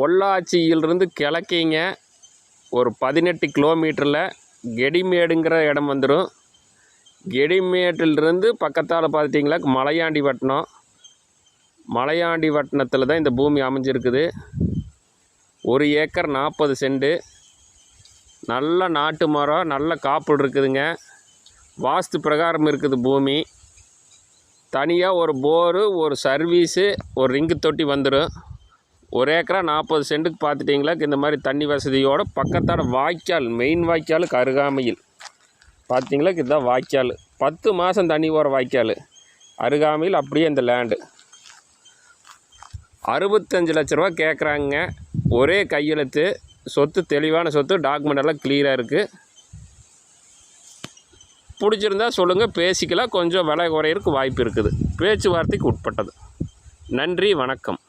பொள்ளாச்சியிலிருந்து கிழக்கிங்க ஒரு பதினெட்டு கிலோமீட்டரில் கெடிமேடுங்கிற இடம் வந்துடும் கெடிமேட்டிலிருந்து பக்கத்தால் பார்த்துட்டிங்களா மலையாண்டி வட்டணம் மலையாண்டி வட்டணத்தில் தான் இந்த பூமி அமைஞ்சிருக்குது. ஒரு ஏக்கர் நாற்பது சென்ட்டு நல்ல நாட்டு மரம் நல்ல காப்பு இருக்குதுங்க. வாஸ்து பிரகாரம் இருக்குது பூமி. தனியாக ஒரு போரு ஒரு சர்வீஸு ஒரு ரிங்கு தொட்டி வந்துடும் ஒரு ஏக்கரா நாற்பது சென்ட்டுக்கு பார்த்துட்டிங்களா? இந்த மாதிரி தண்ணி வசதியோட பக்கத்தான வாய்க்கால் மெயின் வாய்க்காலுக்கு அருகாமையில். பார்த்தீங்களா? இதுதான் வாய்க்கால். பத்து மாதம் தண்ணி போகிற வாய்க்கால். அருகாமையில் அப்படியே இந்த லேண்டு அறுபத்தஞ்சு லட்ச ரூபா கேட்குறாங்க ஒரே கையெழுத்து. சொத்து தெளிவான சொத்து டாக்குமெண்ட் எல்லாம் கிளியராக இருக்குது பிடிச்சிருந்தா சொல்லுங்கள் பேசிக்கலாம். கொஞ்சம் விலை குறையிறதுக்கு வாய்ப்பு இருக்குது. பேச்சுவார்த்தைக்கு உட்பட்டது. நன்றி வணக்கம்.